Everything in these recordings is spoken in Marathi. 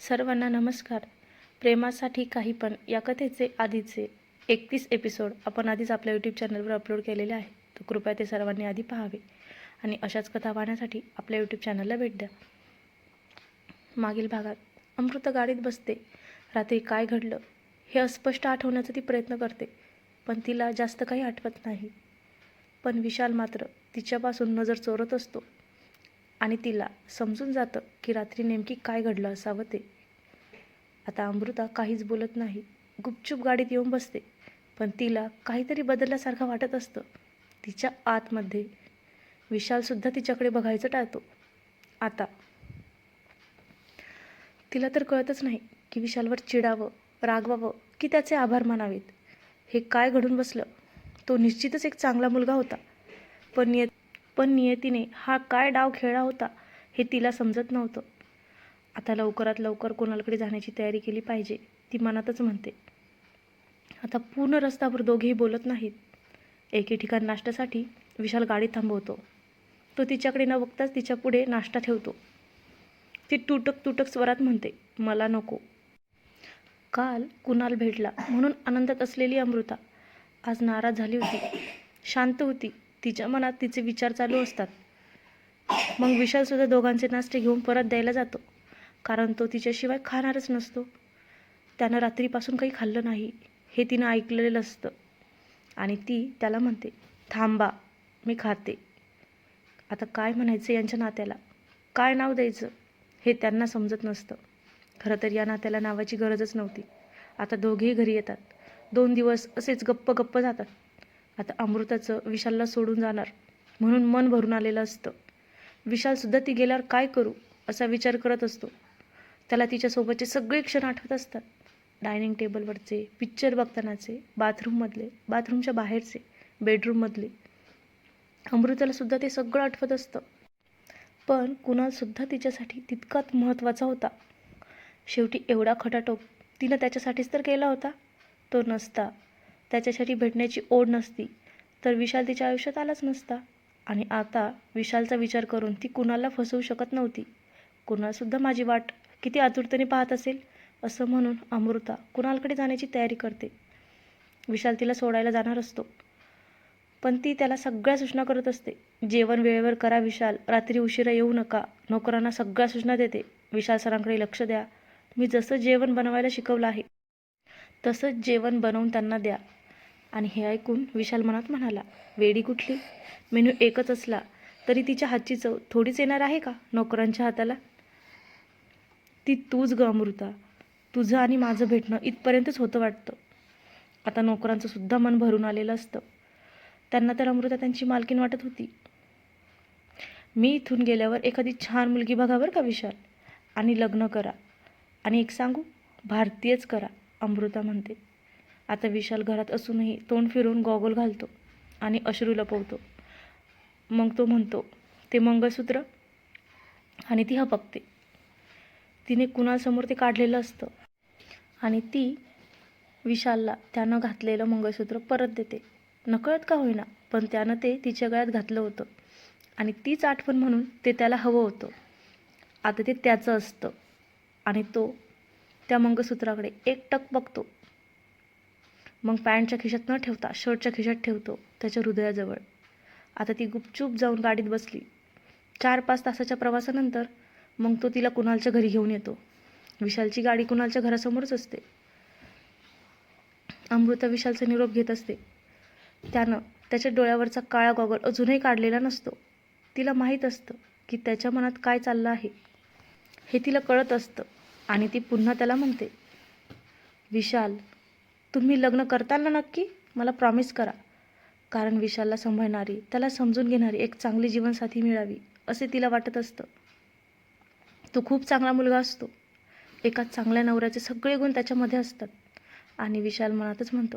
सर्वांना नमस्कार. प्रेमासाठी काही पण या कथेचे आधीचे एकतीस एपिसोड आपण आधीच आपल्या यूट्यूब चॅनलवर अपलोड केलेले आहे. तर कृपया ते सर्वांनी आधी पाहावे आणि अशाच कथा पाहण्यासाठी आपल्या यूट्यूब चॅनलला भेट द्या. मागील भागात अमृत गाडीत बसते. रात्री काय घडलं हे अस्पष्ट आठवण्याचा ती प्रयत्न करते पण तिला जास्त काही आठवत नाही. पण विशाल मात्र तिच्यापासून नजर चोरत असतो. आणि तिला समजून जातं की रात्री नेमकी काय घडलं असावं ते. आता अमृता काहीच बोलत नाही. गुपचूप गाडीत येऊन बसते. पण तिला काहीतरी बदलल्यासारखं वाटत असतं. तिच्या आतमध्ये विशालसुद्धा तिच्याकडे बघायचं टाळतो. आता तिला तर कळतच नाही की विशालवर चिडावं रागवावं की त्याचे आभार मानावेत. हे काय घडून बसलं? तो निश्चितच एक चांगला मुलगा होता. पण येत पण नियतीने हा काय डाव खेळला होता हे तिला समजत नव्हतं. आता लवकरात लवकर कोणाकडे जाण्याची तयारी केली पाहिजे ती मनातच म्हणते. आता पूर्ण रस्ताभर दोघेही बोलत नाहीत. एके ठिकाण नाश्त्यासाठी विशाल गाडी थांबवतो. तो तिच्याकडे न बघताच तिच्या पुढे नाश्ता ठेवतो. ती तुटक तुटक स्वरात म्हणते मला नको. काल कुणाल भेटला म्हणून आनंदात असलेली अमृता. आज नाराज झाली होती. शांत होती. तिच्या मनात तिचे विचार चालू असतात. मग विशालसुद्धा दोघांचे नाश्ते घेऊन परत द्यायला जातो. कारण तो तिच्याशिवाय खाणारच नसतो. त्यानं रात्रीपासून काही खाल्लं नाही हे तिनं ऐकलेलं असतं. आणि ती त्याला म्हणते थांबा मी खाते. आता काय म्हणायचं यांच्या नात्याला? काय नाव द्यायचं? हे त्यांना समजत नसतं. खरं तर या नात्याला नावाची गरजच नव्हती. आता दोघेही घरी येतात. दोन दिवस असेच गप्प गप्प जातात. आता अमृताचं विशालला सोडून जाणार म्हणून मन भरून आलेलं असतं. विशालसुद्धा ती गेल्यावर काय करू असा विचार करत असतो. त्याला तिच्यासोबतचे सगळे क्षण आठवत असतात. डायनिंग टेबलवरचे पिक्चर बघतानाचे बाथरूममधले बाथरूमच्या बाहेरचे बेडरूममधले. अमृतालासुद्धा ते सगळं आठवत असतं. पण कुणालसुद्धा तिच्यासाठी तितकाच महत्त्वाचा होता. शेवटी एवढा खटाटोप तिनं त्याच्यासाठीच तर केला होता. तो नसता. त्याच्यासाठी भेटण्याची ओढ नसती. तर विशाल तिच्या आयुष्यात आलाच नसता. आणि आता विशालचा विचार करून ती कुणाला फसवू शकत नव्हती. कुणालसुद्धा माझी वाट किती आतुरतेने पाहत असेल असं म्हणून अमृता कुणालकडे जाण्याची तयारी करते. विशाल तिला सोडायला जाणार असतो. पण ती त्याला सगळ्या सूचना करत असते. जेवण वेळेवर करा विशाल रात्री उशिरा येऊ नका. नोकरांना सगळ्या सूचना देते. विशाल सरांकडे लक्ष द्या. मी जसं जेवण बनवायला शिकवलं आहे तसंच जेवण बनवून त्यांना द्या. आणि हे ऐकून विशाल मनात म्हणाला वेडी कुठली? मेन्यू एकच असला तरी तिच्या हातची चव थोडीच येणार आहे का नोकरांच्या हाताला? ती तूच ग अमृता. तुझं आणि माझं भेटणं इथपर्यंतच होतं वाटतं. आता नोकरांचं सुद्धा मन भरून आलेलं असतं. त्यांना तर अमृता त्यांची मालकीन वाटत होती. मी इथून गेल्यावर एखादी छान मुलगी बघा बरं का विशाल? आणि लग्न करा. आणि एक सांगू भारतीयच करा अमृता म्हणते. आता विशाल घरात असूनही तोंड फिरून गॉगल घालतो आणि अश्रू लपवतो मग तो म्हणतो ते मंगळसूत्र आणि ती हपकते. तिने कुणासमोर ते काढलेलं असतं आणि ती विशालला त्यानं घातलेलं मंगळसूत्र परत देते. नकळत का होईना पण त्यानं ते तिच्या गळ्यात घातलं होतं आणि तीच आठवण म्हणून ते त्याला हवं होतं. आता ते त्याचं असतं आणि तो त्या मंगळसूत्राकडे एक टक बघतो. मग पॅन्टच्या खिशात न ठेवता शर्टच्या खिशात ठेवतो त्याच्या हृदयाजवळ. आता ती गुपचूप जाऊन गाडीत बसली. चार पाच तासाच्या प्रवासानंतर मग तो तिला कुणालच्या घरी घेऊन येतो. विशालची गाडी कुणालच्या घरासमोरच असते. अमृता विशालचा निरोप घेत असते. त्यानं त्याच्या डोळ्यावरचा काळा गॉगल अजूनही काढलेला नसतो. तिला माहीत असतं की त्याच्या मनात काय चाललं आहे. हे तिला कळत असतं आणि ती पुन्हा त्याला म्हणते विशाल तुम्ही लग्न करताल ना नक्की मला प्रॉमिस करा. कारण विशालला सांभाळणारी त्याला समजून घेणारी एक चांगली जीवनसाथी मिळावी असे तिला वाटत असतं. तो खूप चांगला मुलगा असतो. एका चांगल्या नवऱ्याचे सगळे गुण त्याच्यामध्ये असतात. आणि विशाल मनातच म्हणतो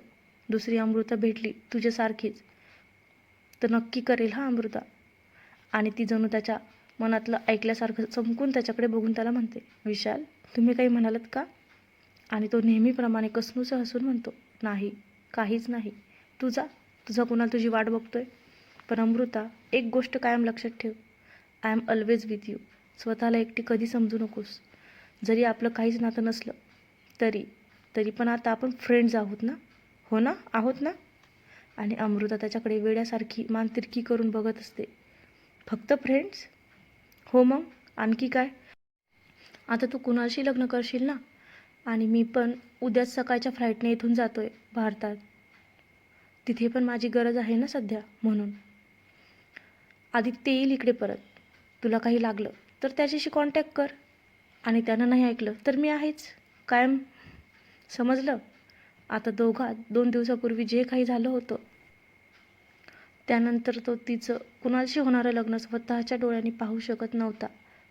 दुसरी अमृता भेटली तुझ्यासारखीच. तर नक्की करेल हा अमृता. आणि ती जणू त्याच्या मनातलं ऐकल्यासारखं चमकून त्याच्याकडे बघून त्याला म्हणते विशाल तुम्ही काही म्हणालात का? आणि तो नेहमीप्रमाणे कसनूचं हसून म्हणतो नाही काहीच नाही. तुझा तुझा कुणाला तुझी वाट बघतोय? पण अमृता एक गोष्ट कायम लक्षात ठेव. I am always with you स्वतःला एकटी कधी समजू नकोस. जरी आपलं काहीच नातं नसलं तरी तरी पण आता आपण फ्रेंड्स आहोत ना? हो ना? आहोत ना? आणि अमृता त्याच्याकडे वेड्यासारखी मानतिरकी करून बघत असते. फक्त फ्रेंड्स हो मग? आणखी काय? आता तू कुणाशी लग्न करशील ना आणि मी पण उद्याच सकाळच्या फ्लाईटने इथून जातो आहे भारतात. तिथे पण माझी गरज आहे ना सध्या म्हणून. आदित्य येईल इकडे परत. तुला काही लागलं तर त्याच्याशी कॉन्टॅक्ट कर. आणि त्यानं नाही ऐकलं तर मी आहेच. कायम. समजलं? आता दोघात दोन दिवसापूर्वी जे काही झालं होतं. त्यानंतर तो तिचं कुणाशी होणारं लग्न स्वतःच्या डोळ्यांनी पाहू शकत नव्हता.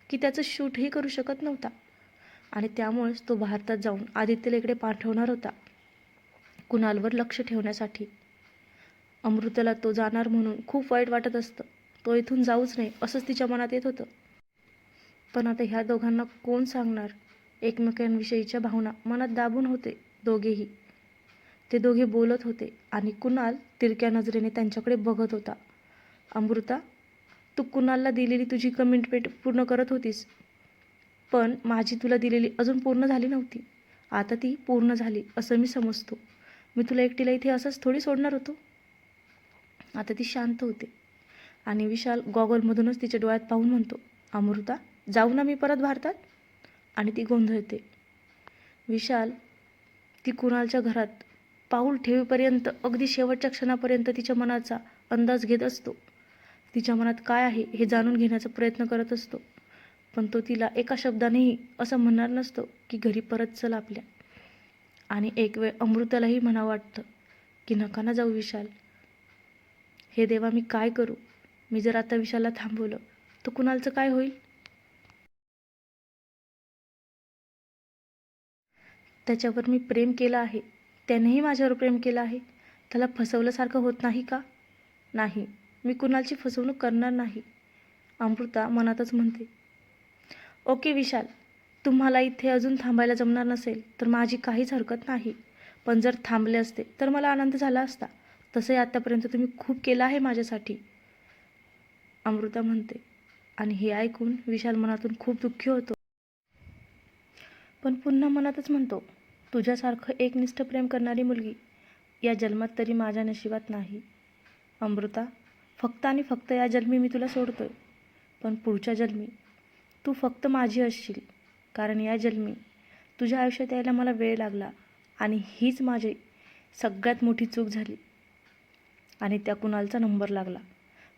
की त्याचं शूटही करू शकत नव्हता. आणि त्यामुळेच तो भारतात जाऊन आदित्यला इकडे पाठवणार होता. कुणालवर लक्ष ठेवण्यासाठी. अमृताला तो जाणार म्हणून खूप वाईट वाटत असतं. तो इथून जाऊच नाही असंच तिच्या मनात येत होतं. पण आता ह्या दोघांना कोण सांगणार? एकमेकांविषयीच्या भावना मनात दाबून होते दोघेही. ते दोघे बोलत होते आणि कुणाल तिरक्या नजरेने त्यांच्याकडे बघत होता. अमृता तू कुणालला दिलेली तुझी कमिटमेंट पूर्ण करत होतीस? पण माझी तुला दिलेली अजून पूर्ण झाली नव्हती. आता ती पूर्ण झाली असं मी समजतो. मी तुला एकटीला इथे असंच थोडी सोडणार होतो. आता ती शांत होते. आणि विशाल गॉगलमधूनच तिच्या डोळ्यात पाहून म्हणतो अमृता जाऊ ना मी परत भारतात? आणि ती गोंधळते. विशाल ती कुणालच्या घरात पाऊल ठेवीपर्यंत अगदी शेवटच्या क्षणापर्यंत तिच्या मनाचा अंदाज घेत असतो. तिच्या मनात काय आहे हे जाणून घेण्याचा प्रयत्न करत असतो. पण तो तिला एका शब्दानेही असं म्हणणार नसतो की घरी परत चल आपल्या. आणि एक वेळ अमृतालाही म्हणावं वाटतं की नका ना जाऊ विशाल. हे देवा मी काय करू? मी जर आता विशालला थांबवलं तर कुणालचं काय होईल? त्याच्यावर मी प्रेम केलं आहे. त्यानेही माझ्यावर प्रेम केलं आहे. त्याला फसवल्यासारखं होत नाही का? नाही. मी कुणालची फसवणूक करणार नाही. अमृता मनातच म्हणते ओके विशाल तुम्हाला इथे अजून थांबायला जमणार नसेल तर माझी काहीच हरकत नाही. पण जर थांबले असते तर मला आनंद झाला असता. तसंही आत्तापर्यंत तुम्ही खूप केलं आहे माझ्यासाठी. अमृता म्हणते आणि हे ऐकून विशाल मनातून खूप दुःखी होतो. पण पुन्हा मनातच म्हणतो तुझ्यासारखं एकनिष्ठ प्रेम करणारी मुलगी या जन्मात तरी माझ्या नशिबात नाही. अमृता फक्त आणि फक्त या जन्मी मी तुला सोडतोय. पण पुढच्या जन्मी तू फक्त माझी असशील कारण या जन्मी तुझ्या आयुष्यात यायला मला वेळ लागला आणि हीच माझी सगळ्यात मोठी चूक झाली. आणि त्या कुणालचा नंबर लागला.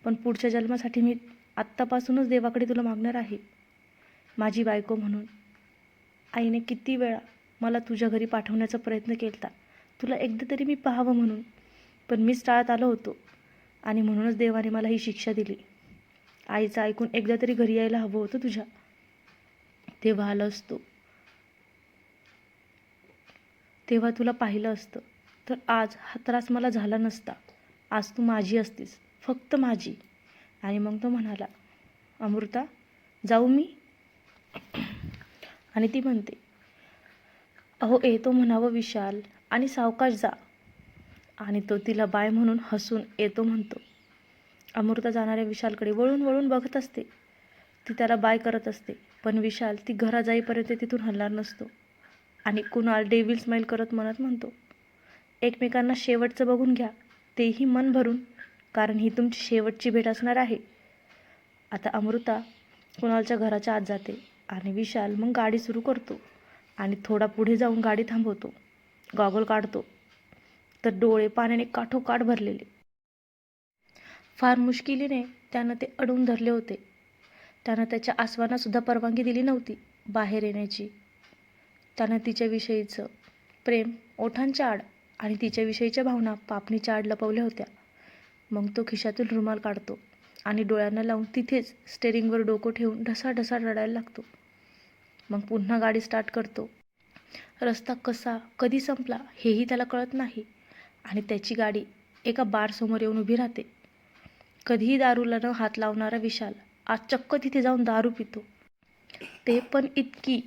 पण पुढच्या जन्मासाठी मी आत्तापासूनच देवाकडे तुला मागणार आहे. माझी बायको म्हणून. आईने किती वेळा मला तुझ्या घरी पाठवण्याचा प्रयत्न केला तुला एकदा तरी मी पाहावं म्हणून. पण मीच टाळत आलो होतो आणि म्हणूनच देवाने मला ही शिक्षा दिली. आईचं ऐकून एकदा तरी घरी यायला हवं होतं तुझ्या. तेव्हा आलं असतो. तेव्हा तुला पाहिलं असतं. तर आज हा त्रास मला झाला नसता. आज तू माझी असतीस. फक्त माझी. आणि मग तो म्हणाला अमृता जाऊ मी? आणि ती म्हणते अहो येतो म्हणावं विशाल. आणि सावकाश जा. आणि तो तिला बाय म्हणून हसून येतो म्हणतो. अमृता जाणाऱ्या विशालकडे वळून वळून बघत असते. ती त्याला बाय करत असते पण विशाल ती घरा जाईपर्यंत तिथून हलणार नसतो आणि कुणाल डेव्हिल स्माईल करत म्हणत म्हणतो एकमेकांना शेवटचं बघून घ्या तेही मन भरून कारण ही तुमची शेवटची भेट असणार आहे. आता अमृता कुणालच्या घराच्या आत जाते आणि विशाल मग गाडी सुरू करतो आणि थोडा पुढे जाऊन गाडी थांबवतो गॉगल काढतो. तर डोळे पाण्याने काठोकाठ भरलेले. फार मुश्किलीने त्यानं ते अडवून धरले होते. त्यानं त्याच्या आसवांनासुद्धा परवानगी दिली नव्हती बाहेर येण्याची. त्यानं तिच्याविषयीचं प्रेम ओठांच्या आड आणि तिच्याविषयीच्या भावना पापणीच्या आड लपवल्या होत्या. मग तो खिशातून रुमाल काढतो आणि डोळ्यांना लावून तिथेच स्टेरिंगवर डोकं ठेवून ढसाढसा रडायला लागतो. मग पुन्हा गाडी स्टार्ट करतो. रस्ता कसा कधी संपला हेही त्याला कळत नाही आणि त्याची गाडी एका बारसमोर येऊन उभी राहते. कधीही दारूला न हात लावणारा विशाल. आज चक्क तिथे जाऊन दारू पितो. ते पण इतकी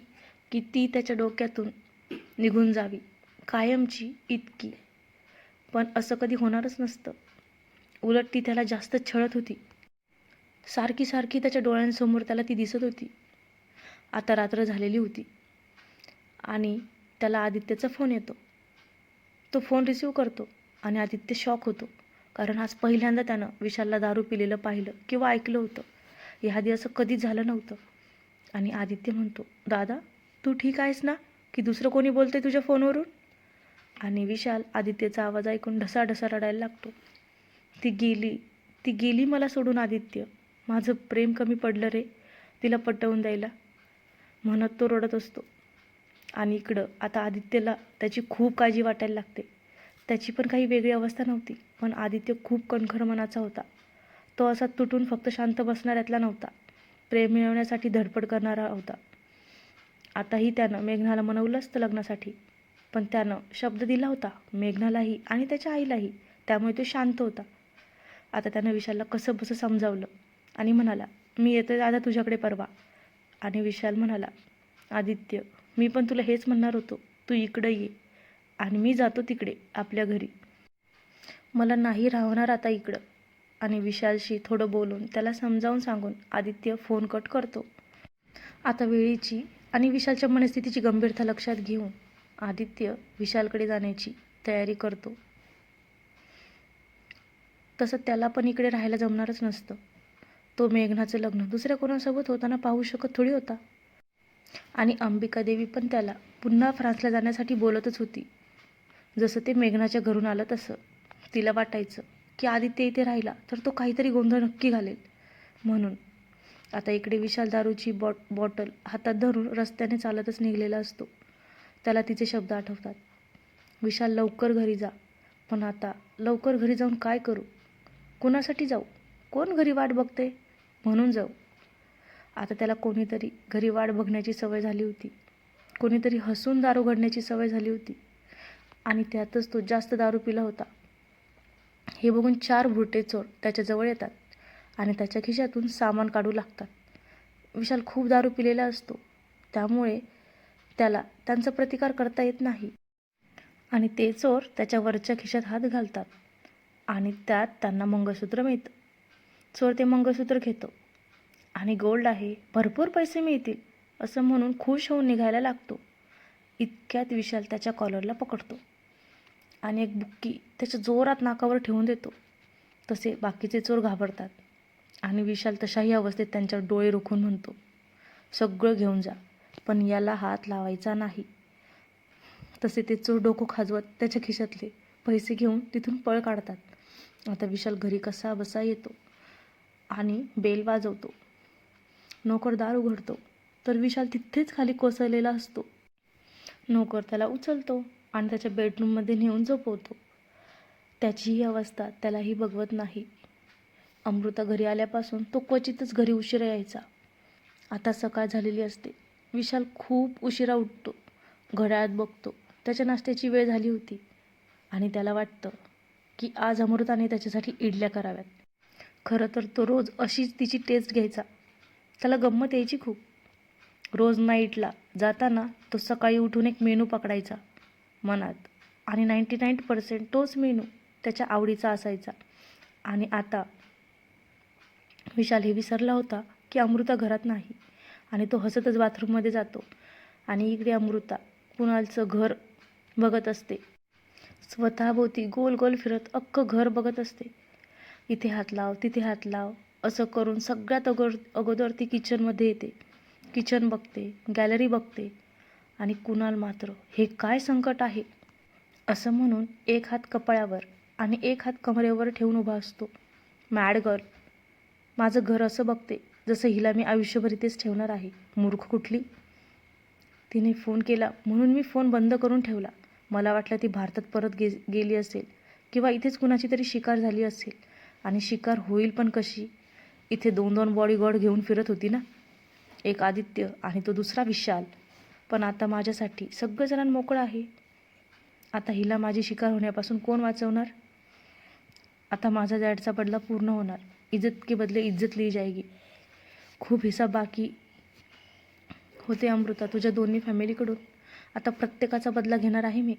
की ती त्याच्या डोक्यातून निघून जावी. कायमची इतकी. पण असं कधी होणारच नसतं. उलट ती त्याला जास्त छळत होती. सारखी सारखी त्याच्या डोळ्यांसमोर त्याला ती दिसत होती. आता रात्र झालेली होती. आणि त्याला आदित्यचा फोन येतो. तो फोन रिसीव करतो आणि आदित्य शॉक होतो. कारण आज पहिल्यांदा त्यानं विशालला दारू पिलेलं पाहिलं किंवा ऐकलं होतं. याआधी असं कधीच झालं नव्हतं. आणि आदित्य म्हणतो दादा तू ठीक आहेस ना? की दुसरं कोणी बोलतंय तुझ्या फोनवरून? आणि विशाल आदित्यचा आवाज ऐकून ढसाढसा रडायला लागतो. ती गेली ती गेली मला सोडून आदित्य. माझं प्रेम कमी पडलं रे तिला पटवून द्यायला. म्हणत तो रडत असतो. आणि इकडं आता आदित्यला त्याची खूप काळजी वाटायला लागते. त्याची पण काही वेगळी अवस्था नव्हती. पण आदित्य खूप कणखर मनाचा होता. तो असा तुटून फक्त शांत बसणाऱ्यातला नव्हता. प्रेम मिळवण्यासाठी धडपड करणारा होता. आताही त्यानं मेघनाला मनवलं असतं लग्नासाठी. पण त्यानं शब्द दिला होता मेघनालाही आणि त्याच्या आईलाही. त्यामुळे तो शांत होता. आता त्यानं विशालला कसं बसं समजावलं? आणि म्हणाला मी येतोय दादा तुझ्याकडे परवा. आणि विशाल म्हणाला आदित्य मी पण तुला हेच म्हणणार होतो. तू इकडं ये. आणि मी जातो तिकडे आपल्या घरी. मला नाही राहणार आता इकडं. आणि विशालशी थोडं बोलून त्याला समजावून सांगून आदित्य फोन कट करतो. आता वेळेची आणि विशालच्या मनस्थितीची गंभीरता लक्षात घेऊन आदित्य विशालकडे जाण्याची तयारी करतो. तसं त्याला पण इकडे राहायला जमणारच नसतं. तो मेघनाचं लग्न दुसऱ्या कोणासोबत होताना पाहू शकत थोडी होता. आणि अंबिका देवी पण त्याला पुन्हा फ्रान्सला जाण्यासाठी बोलतच होती. जसं ते मेघनाच्या घरून आलं तसं. तिला वाटायचं की आदित्य इथे राहिला तर तो काहीतरी गोंधळ नक्की घालेल. म्हणून आता इकडे विशाल दारूची बॉट बॉटल हातात धरून रस्त्याने चालतच निघलेला असतो. त्याला तिचे शब्द आठवतात. विशाल लवकर घरी जा. पण आता लवकर घरी जाऊन काय करू? कोणासाठी जाऊ? कोण घरी वाट बघते? म्हणून जाऊ. आता त्याला कोणीतरी घरी वाट बघण्याची सवय झाली होती. कोणीतरी हसून दारू घडण्याची सवय झाली होती. आणि त्यातच तो जास्त दारू पिला होता. हे बघून चार भुरटे चोर त्याच्याजवळ येतात आणि त्याच्या खिशातून सामान काढू लागतात. विशाल खूप दारू पिलेला असतो. त्यामुळे त्याला त्यांचा प्रतिकार करता येत नाही. आणि ते चोर त्याच्या वरच्या खिशात हात घालतात आणि त्यात त्यांना मंगळसूत्र मिळतं. चोर ते मंगळसूत्र घेतो. आणि गोल्ड आहे भरपूर पैसे मिळतील असं म्हणून खुश होऊन निघायला लागतो. इतक्यात विशाल त्याच्या कॉलरला पकडतो. आणि एक बुक्की त्याच्या जोरात नाकावर ठेवून देतो. तसे बाकीचे चोर घाबरतात. आणि विशाल तशाही अवस्थेत त्यांच्यावर डोळे रोखून म्हणतो सगळं घेऊन जा पण याला हात लावायचा नाही. तसे ते चोर डोकं खाजवत त्याच्या खिशातले पैसे घेऊन तिथून पळ काढतात. आता विशाल घरी कसा बसा येतो आणि बेल वाजवतो. नोकर दार उघडतो तर विशाल तिथेच खाली कोसळलेला असतो. नोकर त्याला उचलतो. आणि त्याच्या बेडरूममध्ये नेऊन झोपवतो. त्याचीही अवस्था त्यालाही बघवत नाही. अमृता घरी आल्यापासून तो क्वचितच घरी उशिरा यायचा. आता सकाळ झालेली असते. विशाल खूप उशिरा उठतो. घड्याळात बघतो. त्याच्या नाश्त्याची वेळ झाली होती. आणि त्याला वाटतं की आज अमृताने त्याच्यासाठी इडल्या कराव्यात. खरं तर तो रोज अशीच तिची टेस्ट घ्यायचा. त्याला गंमत यायची खूप. रोज नाईटला जाताना तो सकाळी उठून एक मेनू पकडायचा. मनात. आणि नाईंटी नाईन पर्सेंट तोच मेनू त्याच्या आवडीचा असायचा. आणि आता विशाल हे विसरला होता की अमृता घरात नाही. आणि तो हसतच बाथरूममध्ये जातो. आणि इकडे अमृता कुणालचं घर बघत असते. स्वतःभोवती गोल गोल फिरत अख्खं घर बघत असते. इथे हात लाव तिथे हात लाव असं करून सगळ्यात अगोदर अगोदर ती किचनमध्ये येते. किचन बघते गॅलरी बघते आणि कुणाल मात्र हे काय संकट आहे? असं म्हणून एक हात कपाळावर आणि एक हात कमरेवर ठेवून उभा असतो. मॅड गर्ल माझं घर असं बघते जसं हिला मी आयुष्यभर इथेच ठेवणार आहे. मूर्ख कुठली? तिने फोन केला. म्हणून मी फोन बंद करून ठेवला. मला वाटलं ती भारतात परत गे गेली असेल किंवा इथेच कुणाची तरी शिकार झाली असेल. आणि शिकार होईल पण कशी? इथे दोन दोन बॉडीगार्ड घेऊन फिरत होती ना? एक आदित्य आणि तो दुसरा विशाल. पण आता माझ्यासाठी सगळेजण मोकळं आहे. आता हिला माझी शिकार होण्यापासून कोण वाचवणार? आता माझा डॅडचा बदला पूर्ण होणार. इज्जत के बदले इज्जत ली जाएगी. खूप हिसाब बाकी होते अमृता तुझ्या दोन्ही फॅमिलीकडून. आता प्रत्येकाचा बदला घेणार आहे मी.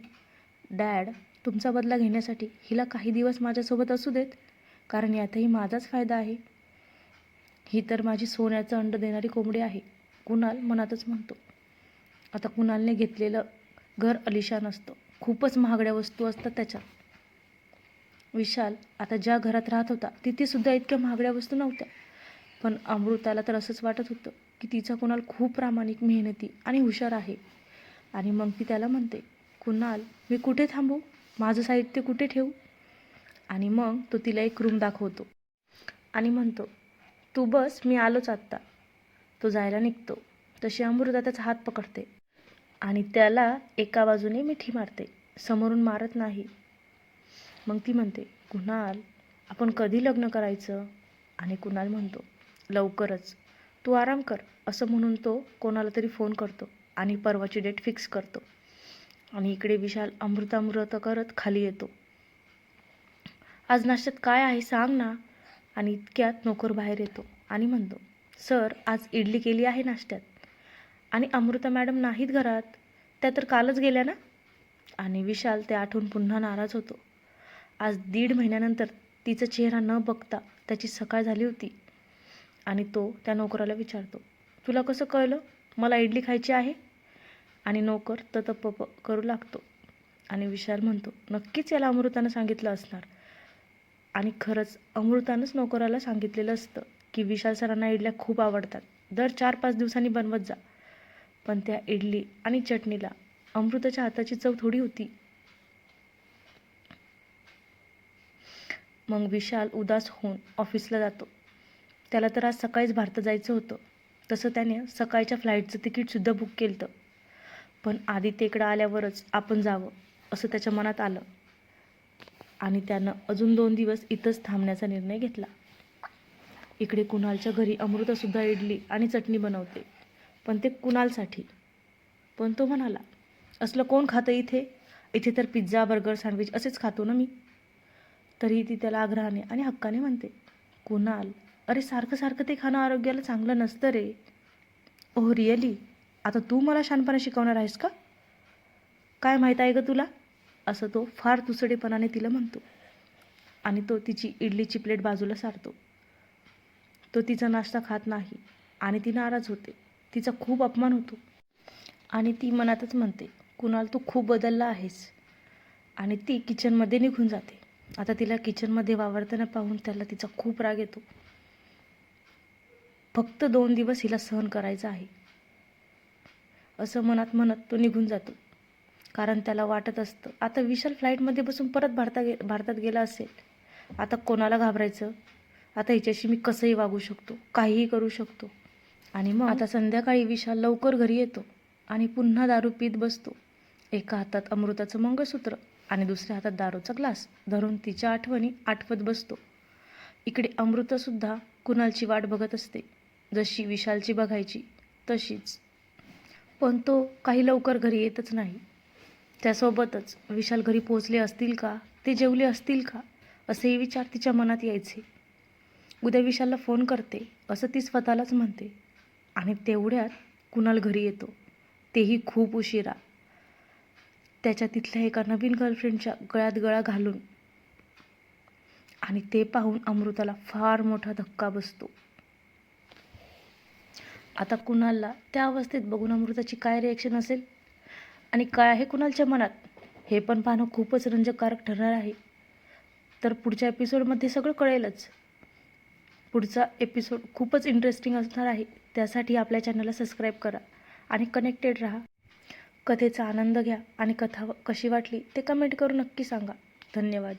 डॅड तुमचा बदला घेण्यासाठी हिला काही दिवस माझ्यासोबत असू देत कारण यातही माझाच फायदा आहे. ही तर माझी सोन्याचं अंड देणारी कोंबडी आहे. कुणाल मनातच म्हणतो. आता कुणालने घेतलेलं घर अलिशान असतं खूपच महागड्या वस्तू असतात त्याच्यात विशाल आता ज्या घरात राहत होता तिथेसुद्धा इतक्या महागड्या वस्तू नव्हत्या. पण अमृताला तर असंच वाटत होतं की तिचा कुणाल खूप प्रामाणिक मेहनती आणि हुशार आहे. आणि मग ती त्याला म्हणते कुणाल मी कुठे थांबू? माझं साहित्य कुठे ठेवू? आणि मग तो तिला एक रूम दाखवतो आणि म्हणतो तू बस मी आलोच आत्ता. तो जायला निघतो. तशी अमृता त्याचा हात पकडते. आणि त्याला एका बाजूने मिठी मारते. समोरून मारत नाही. मग ती म्हणते कुणाल आपण कधी लग्न करायचं? आणि कुणाल म्हणतो लवकरच. तू आराम कर. असं म्हणून तो कोणाला तरी फोन करतो आणि परवाची डेट फिक्स करतो. आणि इकडे विशाल अमृतामृत करत खाली येतो. आज नाश्त्यात काय आहे सांग ना. आणि इतक्यात नोकर बाहेर येतो आणि म्हणतो सर आज इडली केली आहे नाश्त्यात. आणि अमृता मॅडम नाहीत घरात त्या तर कालच गेल्या ना? आणि विशाल ते आठवून पुन्हा नाराज होतो. आज दीड महिन्यानंतर तिचा चेहरा न बघता त्याची सकाळ झाली होती. आणि तो त्या नोकराला विचारतो तुला कसं कळलं? मला इडली खायची आहे? आणि नोकर ततपप करू लागतो. आणि विशाल म्हणतो नक्कीच याला अमृतानं सांगितलं असणार. आणि खरंच अमृतानंच नोकराला सांगितलेलं असतं की विशाल सरांना इडल्या खूप आवडतात. दर चार पाच दिवसांनी बनवत जा. पण त्या इडली आणि चटणीला अमृताच्या हाताची चव थोडी होती. मग विशाल उदास होऊन ऑफिसला जातो. त्याला तर आज सकाळीच भारतात जायचं होतं. तसं त्याने सकाळच्या फ्लाईटचं तिकीटसुद्धा बुक केलं होतं पण आधी तिकडं आल्यावरच आपण जावं असं त्याच्या मनात आलं. आणि त्यानं अजून दोन दिवस इथंच थांबण्याचा निर्णय घेतला. इकडे कुणालच्या घरी अमृतासुद्धा इडली आणि चटणी बनवते. पण ते कुणालसाठी? पण तो म्हणाला असलं कोण खातं इथे? इथे तर पिझ्झा बर्गर सँडविच असेच खातो ना मी. तरीही ती त्याला आग्रहाने आणि हक्काने म्हणते कुणाल अरे सारखं सारखं ते खाणं आरोग्याला चांगलं नसतं रे. ओह रिअली? आता तू मला शानपणा शिकवणार आहेस का? काय माहीत आहे गं तुला? असं तो फार तुसडेपणाने तिला म्हणतो आणि तो तिची इडलीची प्लेट बाजूला सारतो. तो तिचा नाश्ता खात नाही आणि ती नाराज होते. तिचा खूप अपमान होतो. आणि ती मनातच म्हणते कुणाल तू खूप बदलला आहेस. आणि ती किचनमध्ये निघून जाते. आता तिला किचनमध्ये वावरताना पाहून त्याला तिचा खूप राग येतो. फक्त दोन दिवस हिला सहन करायचं आहे. असं मनात म्हणत तो निघून जातो. कारण त्याला वाटत असतं आता विशाल फ्लाईटमध्ये बसून परत भारता गे भारतात गेला असेल. आता कोणाला घाबरायचं? आता हिच्याशी मी कसंही वागू शकतो काहीही करू शकतो. आणि मग आता संध्याकाळी विशाल लवकर घरी येतो आणि पुन्हा दारू पीत बसतो. एका हातात अमृताचं मंगळसूत्र आणि दुसऱ्या हातात दारूचा ग्लास धरून तिच्या आठवणी आठवत बसतो. इकडे अमृतासुद्धा कुणालची वाट बघत असते. जशी विशालची बघायची तशीच. पण तो काही लवकर घरी येतच नाही. त्यासोबतच विशाल घरी पोहोचले असतील का? ते जेवले असतील का? असेही विचार तिच्या मनात यायचे. उद्या विशालला फोन करते असं ती स्वतःलाच म्हणते. आणि तेवढ्यात कुणाल घरी येतो. तेही खूप उशिरा. त्याच्या तिथल्या एका नवीन गर्लफ्रेंडच्या गळ्यात गळा घालून. आणि ते पाहून अमृताला फार मोठा धक्का बसतो. आता कुणालला त्या अवस्थेत बघून अमृताची काय रिॲक्शन असेल? आणि काय आहे कुणालच्या मनात? हे पण पाहणं खूपच रंजककारक ठरणार आहे. तर पुढच्या एपिसोडमध्ये सगळं कळेलच. पुढचा एपिसोड खूपच इंटरेस्टिंग असणार आहे. त्यासाठी आपल्या चॅनलला सबस्क्राईब करा आणि कनेक्टेड राहा. कथेचा आनंद घ्या आणि कथा कशी वाटली ते कमेंट करून नक्की सांगा. धन्यवाद.